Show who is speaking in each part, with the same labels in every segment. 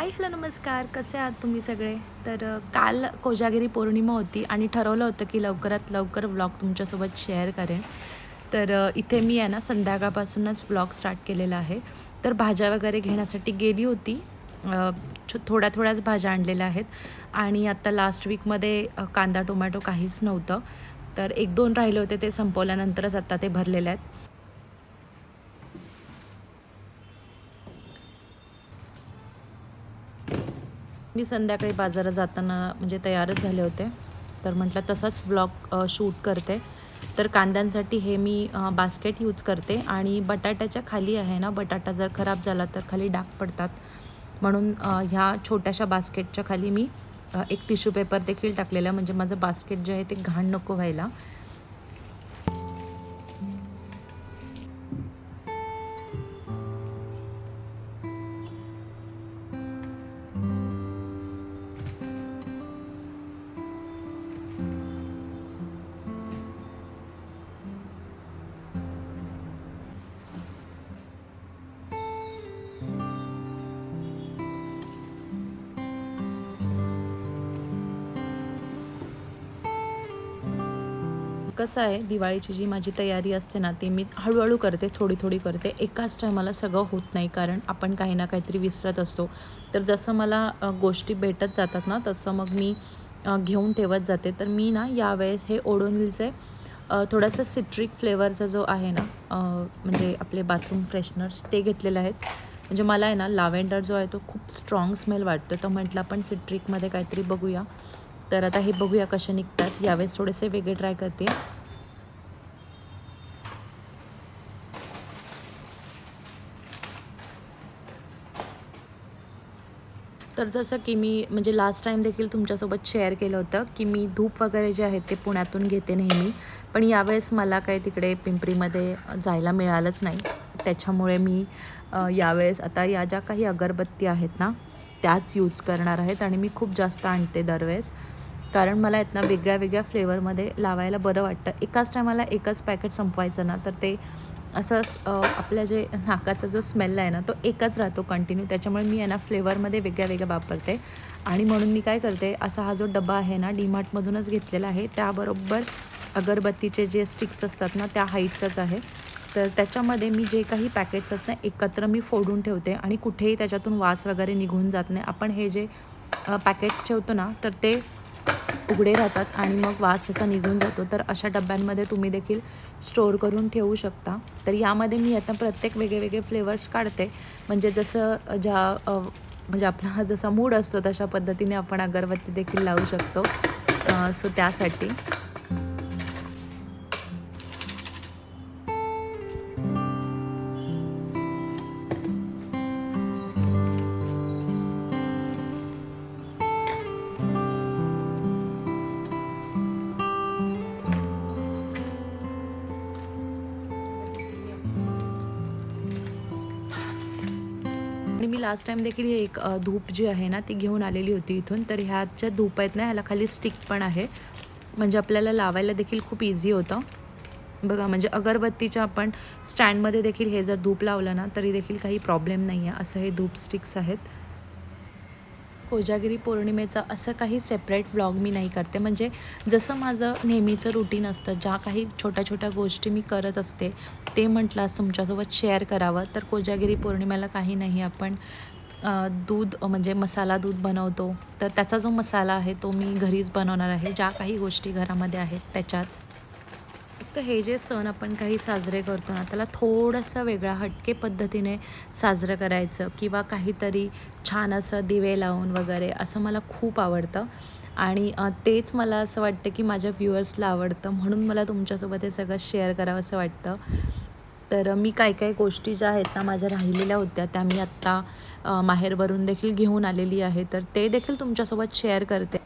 Speaker 1: Hello नमस्कार. कसे आहात तुम्ही सगळे? तर काल कोजागिरी पौर्णिमा होती आणि ठरवलं होतं की लवकरात लवकर व्लॉग तुमच्यासोबत शेअर करेन. तर इथे मी आहे ना संध्याकाळपासूनच व्लॉग स्टार्ट केलेला आहे. तर भाज्या वगैरे घेण्यासाठी गेली होती. थोड्या थोड्याच भाज्या आणलेल्या आहेत. आणि आत्ता लास्ट वीकमध्ये कांदा टोमॅटो काहीच नव्हतं. तर एक दोन राहिले होते ते संपवल्यानंतरच आत्ता ते भरलेले आहेत. मी संध्याकाळी बाजारात जाताना म्हणजे तयारच झाले होते. तर म्हटलं तसाच ब्लॉग शूट करते. तर कांद्यांसाठी हे मी बास्केट यूज करते आणि बटाट्याच्या खाली आहे ना बटाटा जर खराब झाला तर खाली डाग पडतात. म्हणून ह्या छोट्याशा बास्केटच्या खाली मी एक टिश्यू पेपर देखील टाकलेला आहे. म्हणजे माझं बास्केट जे आहे ते घाण नको व्हायला. कसं आहे दिवाळीची जी माझी तयारी असते ना ती मी हळूहळू करते थोडी थोडी करते. एकाच टायमाला सगळं होत नाही कारण आपण काही ना काहीतरी विसरत असतो. तर जसं मला गोष्टी भेटत जातात ना तसं मग मी घेऊन ठेवत जाते. तर मी ना यावेळेस हे ओडोनिलचे थोडासा थोडंसं सिट्रिक फ्लेवरचा जो आहे ना म्हणजे आपले बाथरूम फ्रेशनर्स ते घेतलेले आहेत. म्हणजे मला आहे ना लाव्हेंडर जो आहे तो खूप स्ट्रॉंग स्मेल वाटतो. तर म्हटलं आपण सिट्रिकमध्ये काहीतरी बघूया. तर आता हे बघूया कसे निघतात. यावेळेस थोडेसे वेगळे ट्राय करते. तर जसं की मी म्हणजे लास्ट टाईम देखील तुमच्यासोबत शेअर केलं होतं की मी धूप वगैरे जे आहेत ते पुण्यातून घेते नेहमी. पण यावेळेस मला काही तिकडे पिंपरीमध्ये जायला मिळालंच नाही. त्याच्यामुळे मी यावेळेस आता या ज्या काही अगरबत्ती आहेत ना त्याच यूज करणार आहेत आणि मी खूप जास्त आणते दरवेळेस. कारण मला आहेत ना वेगळ्या वेगळ्या फ्लेवरमध्ये लावायला बरं वाटतं. एकाच टायमाला एकच पॅकेट संपवायचं ना तर ते असं आपल्या जे नाकाचा जो स्मेल आहे ना तो एकच राहतो कंटिन्यू त्याच्यामुळे मी आहे ना फ्लेवरमध्ये वेगळ्या वेगळ्या वापरते. आणि म्हणून मी काय करते असा हा जो डबा आहे ना डीमार्टमधूनच घेतलेला आहे. त्याबरोबर अगरबत्तीचे जे स्टिक्स असतात ना त्या हाईटचाच आहे. तर त्याच्यामध्ये मी जे काही पॅकेट्स आहेत ना एकत्र मी फोडून ठेवते आणि कुठेही त्याच्यातून वास वगैरे निघून जात नाही. आपण हे जे पॅकेट्स ठेवतो ना तर ते उघडे राहतात आणि मग वास त्याचा निघून जातो. तर अशा डब्यांमध्ये तुम्ही देखील स्टोअर करून ठेवू शकता. तर यामध्ये मी आता प्रत्येक वेगळे फ्लेवर्स काढते. म्हणजे जसं ज्या म्हणजे आपला जसा मूड असतो तशा पद्धतीने आपण अगरबत्ती देखील लावू शकतो. सो त्यासाठी. मी लास्ट टाईम देखील एक धूप जी आहे ना ती घेऊन आलेली होती इथून. तर ह्या ज्या धूप आहेत ना ह्याला खाली स्टिक पण आहे. म्हणजे आपल्याला लावायला देखील खूप इझी होतं. बघा म्हणजे अगरबत्तीच्या आपण स्टँडमध्ये देखील हे जर धूप लावलं ना तरी देखील काही प्रॉब्लेम नाही आहे असं हे धूप स्टिक्स आहेत. कोजागिरी पौर्णिमेचं असं काही सेपरेट व्लॉग मी नाही करते. म्हणजे जसं माझं नेहमीचं रुटीन असतं ज्या काही छोट्या छोट्या गोष्टी मी करत असते ते म्हटलं आज तुमच्यासोबत शेअर करावं. तर कोजागिरी पौर्णिमेला काही नाही आपण दूध म्हणजे मसाला दूध बनवतो. तर त्याचा जो मसाला आहे तो मी घरीच बनवणार आहे. ज्या काही गोष्टी घरामध्ये आहेत त्याच्याच तर हे जे सण आपण काही साजरे करतो ना त्याला थोडंसं वेगळा हटके पद्धतीने साजरं करायचं किंवा काहीतरी छान असं दिवे लावून वगैरे असं मला खूप आवडतं. आणि तेच मला असं वाटतं की माझ्या व्ह्युअर्सला आवडतं म्हणून मला तुमच्यासोबत हे सगळं शेअर करावं असं वाटतं. तर मी काही काही गोष्टी ज्या आहेत ना माझ्या राहिलेल्या होत्या त्या मी आत्ता माहेरवरून देखील घेऊन आलेली आहे. तर ते देखील तुमच्यासोबत शेअर करते.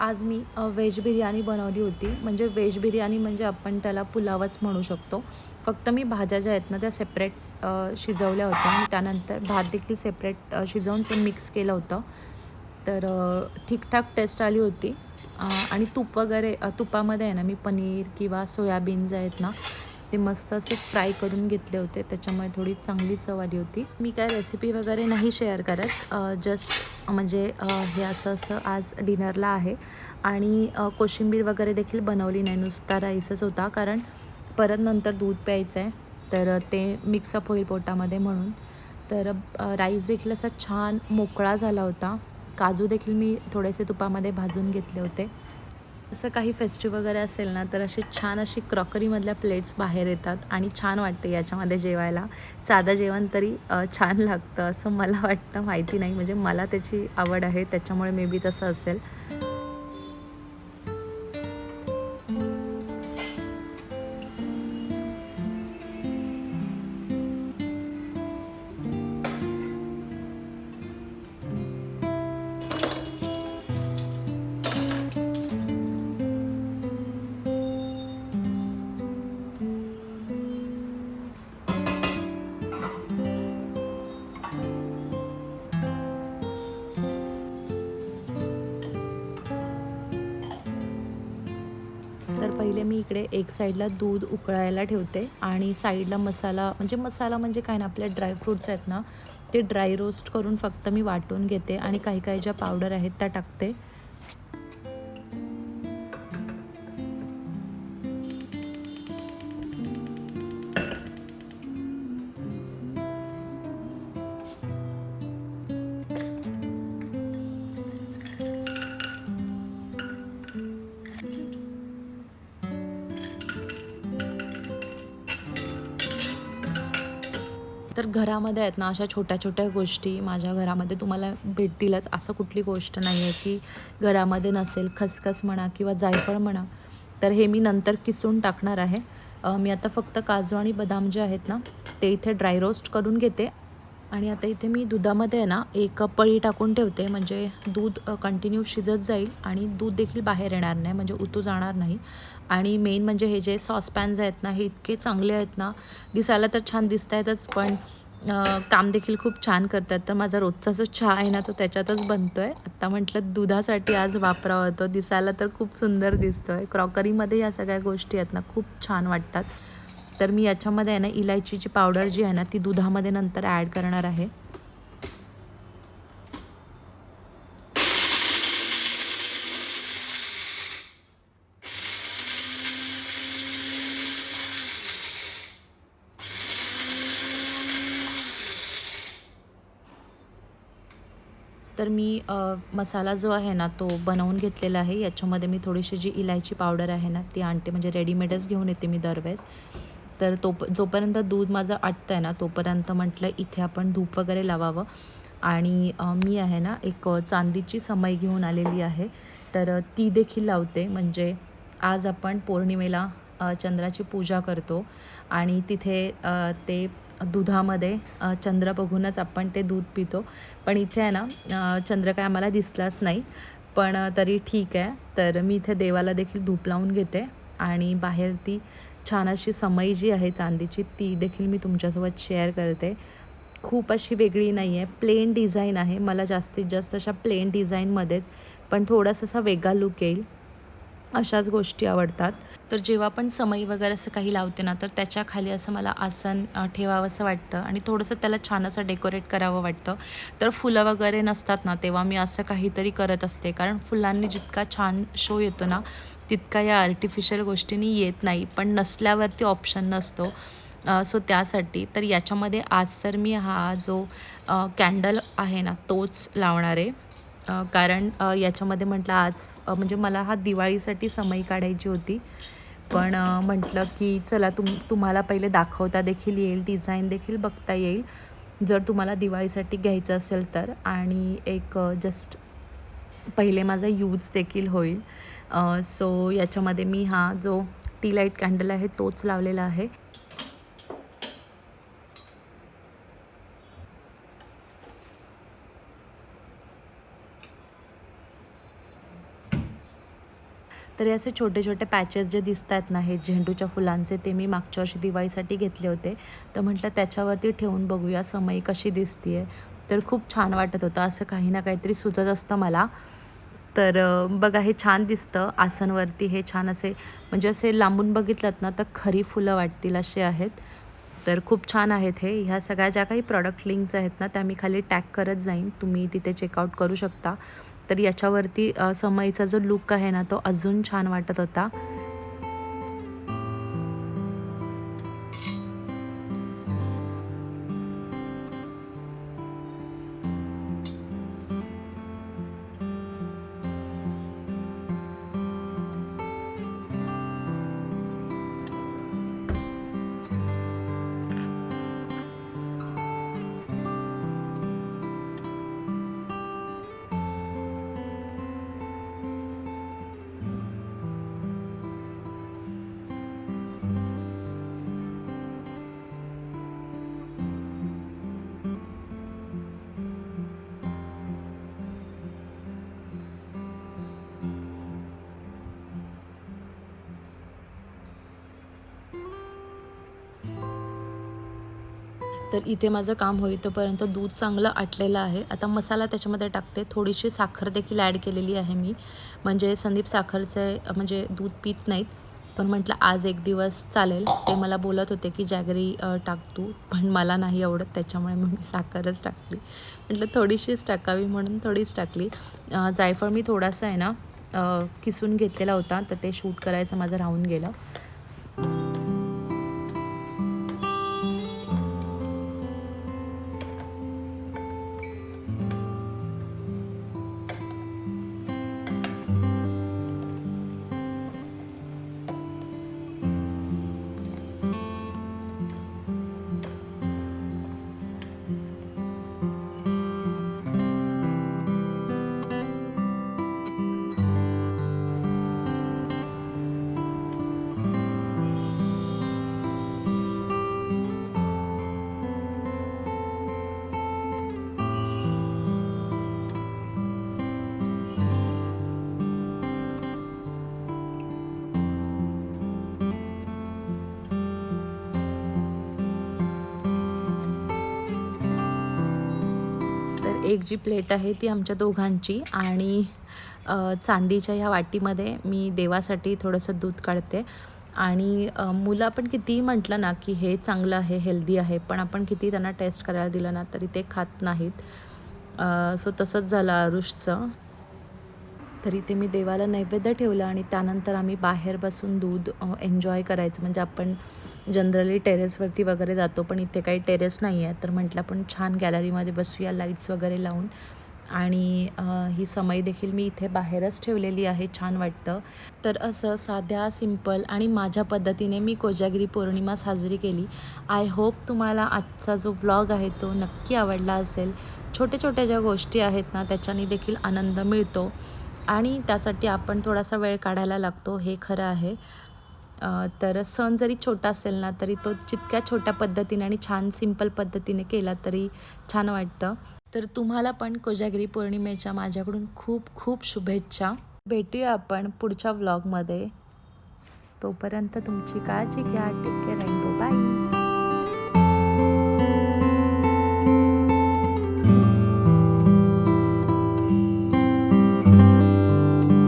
Speaker 1: आज मी व्हेज बिर्याणी बनवली होती. म्हणजे व्हेज बिर्याणी म्हणजे आपण त्याला पुलावच म्हणू शकतो. फक्त मी भाज्या ज्या आहेत ना त्या सेपरेट शिजवल्या होत्या. आणि त्यानंतर भात देखील सेपरेट शिजवून ते मिक्स केलं होतं. तर ठीकठाक टेस्ट आली होती. आणि तूप वगैरे तुपामध्ये आहे ना मी पनीर किंवा सोयाबीन्स आहेत ना ते मस्त असे फ्राय करून घेतले होते. त्याच्यामुळे थोडी चांगली चव आली होती. मी काय रेसिपी वगैरे नाही शेअर करत. जस्ट म्हणजे हे असं असं आज डिनरला आहे. आणि कोशिंबीर वगैरे देखील बनवली नाही. नुसता राईसच होता. कारण परत नंतर दूध प्यायचं आहे तर ते मिक्सअप होईल पोटामध्ये म्हणून. तर राईस देखील असा छान मोकळा झाला होता. काजू देखील मी थोडेसे तुपामध्ये भाजून घेतले होते. असं काही फेस्टिव वगैरे असेल ना तर अशी छान अशी क्रॉकरीमधल्या प्लेट्स बाहेर येतात आणि छान वाटते याच्यामध्ये जेवायला. साधं जेवण तरी छान लागतं असं मला वाटतं. माहिती नाही म्हणजे मला त्याची आवड आहे त्याच्यामुळे मे बी तसं असेल. तर पहिले मी इकडे एक साईडला दूध उकळायला ठेवते आणि साईडला मसाला म्हणजे मसाला म्हणजे काय ना आपल्या ड्रायफ्रूट्स आहेत ना ते ड्राय रोस्ट करून फक्त मी वाटून घेते आणि काही काही ज्या पावडर आहेत त्या टाकते. तर घरामध्ये आहेत ना अशा छोट्या छोट्या गोष्टी माझ्या घरामध्ये तुम्हाला भेटतीलच असं कुठली गोष्ट नाही आहे की घरामध्ये नसेल खसखस म्हणा किंवा जायफळ म्हणा तर हे मी नंतर किसून टाकणार आहे. मी आता फक्त काजू आणि बदाम जे आहेत ना ते इथे ड्राय रोस्ट करून घेते. आणि आता इथे मी दुधामध्ये आहे ना एक पळी टाकून ठेवते. म्हणजे दूध कंटिन्यू शिजत जाईल आणि दूध देखील बाहेर येणार नाही म्हणजे उतू जाणार नाही. आणि मेन म्हणजे हे जे सॉसपॅन्स आहेत ना हे इतके चांगले आहेत ना दिसायला तर छान दिसत आहेतच पण काम देखील खूप छान करतात. तर माझा रोजचा जो चहा आहे ना तो त्याच्यातच बनतो आहे आत्ता म्हटलं दुधासाठी आज वापरावा तो दिसायला तर खूप सुंदर दिसतो आहे क्रॉकरीमध्ये या सगळ्या गोष्टी आहेत ना खूप छान वाटतात. तर मी याच्यामध्ये आहे ना इलायचीची पावडर जी आहे ना ती दुधामध्ये नंतर ॲड करणार आहे. तर मी मसाला जो आहे ना तो बनवून घेतलेला आहे. याच्यामध्ये मी थोडीशी जी इलायची पावडर आहे ना ती आणते. म्हणजे रेडीमेडच घेऊन येते मी दरवेळेस. तर तो जोपर्यंत दूध माझं आटतं आहे ना तोपर्यंत म्हटलं इथे आपण धूप वगैरे लावावं. आणि मी आहे ना एक चांदीची समई घेऊन आलेली आहे. तर ती देखील लावते. म्हणजे आज आपण पौर्णिमेला चंद्राची पूजा करतो. आणि तिथे ते दुधामध्ये चंद्र बघूनच आपण ते दूध पितो. पण इथे आहे ना चंद्र काय आम्हाला दिसलाच नाही. पण तरी ठीक आहे. तर मी इथे देवाला देखील धूप लावून घेते. आणि बाहेर ती छान अशी समई जी आहे चांदीची ती देखील मी तुमच्यासोबत शेअर करते. खूप अशी वेगळी नाही आहे प्लेन डिझाईन आहे. मला जास्तीत जास्त अशा प्लेन डिझाईनमध्येच पण थोडासा असा वेगळा लुक येईल. अशाच गोष्टी आवडतात. तर जेव्हा पण समई वगैरे असं काही लावते ना तर त्याच्याखाली असं मला आसन ठेवावंसं वाटतं आणि थोडंसं त्याला छान असं डेकोरेट करावं वाटतं. तर फुलं वगैरे नसतात ना तेव्हा मी असं काहीतरी करत असते. कारण फुलांनी जितका छान शो येतो ना तितका या आर्टिफिशियल गोष्टींनी येत नाही पण नसल्यावरती ऑप्शन नसतो. सो त्यासाठी तर याच्यामध्ये आज तर मी हा जो कॅन्डल आहे ना तोच लावणार. आहे कारण याच्यामध्ये म्हटलं आज म्हणजे मला हा दिवाळीसाठी समय काढायची होती. पण म्हटलं की चला तुम तुम्हाला पहिले दाखवता देखील येईल डिझाईन देखील बघता येईल. जर तुम्हाला दिवाळीसाठी घ्यायचं असेल तर. आणि एक जस्ट पहिले माझा यूज देखील होईल. सो याच्यामध्ये मी हा जो टी लाइट कॅन्डल आहे तोच लावलेला आहे. तरी असे छोटे छोटे पॅचेस जे दिसत आहेत ना हे झेंडूच्या फुलांचे ते मी मागच्या वर्षी दिवाळीसाठी घेतले होते. तर म्हटलं त्याच्यावरती ठेवून बघूया समयी कशी दिसतीये. तर खूप छान वाटत होतं असं काही ना काहीतरी सुचत असतं मला. तर बघा हे छान दिसतं. आसनवरती हे छान असे म्हणजे असे लांबून बघितलं ना तर खरी फुलं वाटतील असे आहेत. तर खूप छान आहेत हे. ह्या सगळ्या ज्या काही प्रॉडक्ट लिंक्स आहेत ना त्या मी खाली टॅग करत जाईन. तुम्ही तिथे चेकआउट करू शकता. तर याच्यावरती समईचा जो लुक आहे ना तो अजून छान वाटत होता. तर इथे माझं काम होईल तोपर्यंत दूध चांगलं आटलेलं आहे. आता मसाला त्याच्यामध्ये टाकते. थोडीशी साखर देखील ॲड केलेली आहे मी. म्हणजे संदीप साखरचे म्हणजे दूध पित नाहीत. पण म्हटलं आज एक दिवस चालेल. ते मला बोलत होते की जॅगरी टाक तू. पण मला नाही आवडत. त्याच्यामुळे मग मी साखरच टाकली. म्हटलं थोडीशीच टाकावी म्हणून थोडीच टाकली. जायफळ मी थोडासा आहे ना किसून घेतलेला होता. तर ते शूट करायचं माझं राहून गेलं. एक जी प्लेट आहे ती आमच्या दोघांची आणि चांदीच्या ह्या वाटीमध्ये मी देवासाठी थोडंसं दूध काढते. आणि मुलं आपण कितीही म्हटलं ना की हे चांगलं आहे हेल्दी आहे पण आपण किती त्यांना टेस्ट करायला दिलं ना तरी ते खात नाहीत. सो तसंच झालं आरुषचं. तरी ते मी देवाला नैवेद्य ठेवलं आणि त्यानंतर आम्ही बाहेर बसून दूध एन्जॉय करायचं. म्हणजे आपण जनरली टेरेसवरती वगैरे जातो पण इथे काही टेरेस नाही आहे. तर म्हटलं आपण छान गॅलरीमध्ये बसूया लाईट्स वगैरे लावून. आणि ही समई देखील मी इथे बाहेरच ठेवलेली आहे छान वाटतं. तर असं साध्या सिंपल आणि माझ्या पद्धतीने मी कोजागिरी पौर्णिमा साजरी केली. आय होप तुम्हाला आजचा जो व्लॉग आहे तो नक्की आवडला असेल. छोट्या छोट्या ज्या गोष्टी आहेत ना त्याच्याने देखील आनंद मिळतो. आणि त्यासाठी आपण थोडासा वेळ काढायला लागतो हे खरं आहे. तर सण जरी छोटा असेल ना तरी तो जितक्या छोट्या पद्धतीने आणि छान सिंपल पद्धतीने केला तरी छान वाटतं. तर तुम्हाला पण कोजागिरी पौर्णिमेच्या माझ्याकडून खूप खूप शुभेच्छा. भेटूया आपण पुढच्या व्लॉगमध्ये तोपर्यंत तुमची काळजी घ्या. Take care and